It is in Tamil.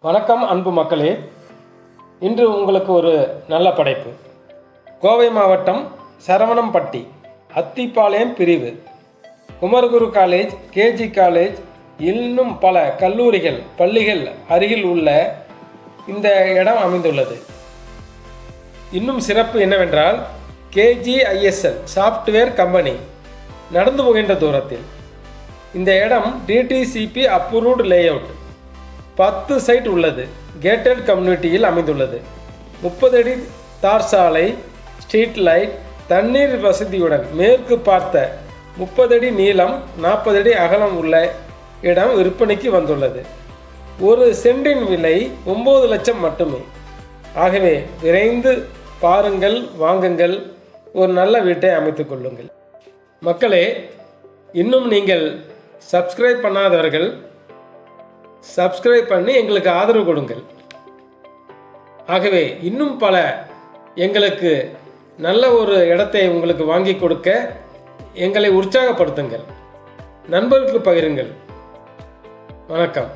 வணக்கம் அன்பு மக்களே. இன்று உங்களுக்கு ஒரு நல்ல படைப்பு. கோவை மாவட்டம் சரவணம்பட்டி அத்திப்பாளையம் பிரிவு. குமரகுரு காலேஜ் கேஜி காலேஜ் இன்னும் பல கல்லூரிகள் பள்ளிகள் அருகில் உள்ள இந்த இடம் அமைந்துள்ளது. இன்னும் சிறப்பு என்னவென்றால் கேஜிஐஎஸ்எல் சாஃப்ட்வேர் கம்பெனி நடந்து போகின்ற தூரத்தில். இந்த இடம் டிடிசிபி அப்ரூவ்டு லேஅவுட் பத்து சைட் உள்ளது. கேட்டட் கம்யூனிட்டியில் அமைந்துள்ளது. முப்பது அடி தார் சாலை ஸ்ட்ரீட் லைட் தண்ணீர் வசதியுடன் மேற்கு பார்த்த முப்பது அடி நீளம் நாற்பது அடி அகலம் உள்ள இடம் விற்பனைக்கு வந்துள்ளது. ஒரு சென்டின் விலை ஒம்பது லட்சம் மட்டுமே. ஆகவே விரைந்து பாருங்கள் வாங்குங்கள். ஒரு நல்ல வீட்டை அமைத்துக் கொள்ளுங்கள். மக்களே இன்னும் நீங்கள் சப்ஸ்கிரைப் பண்ணாதவர்கள் சப்ஸ்கிரைப் பண்ணி எங்களுக்கு ஆதரவு கொடுங்கள். ஆகவே இன்னும் பல எங்களுக்கு நல்ல ஒரு இடத்தை உங்களுக்கு வாங்கி கொடுக்க எங்களை உற்சாகப்படுத்துங்கள். நண்பர்களுக்கு பகிருங்கள். வணக்கம்.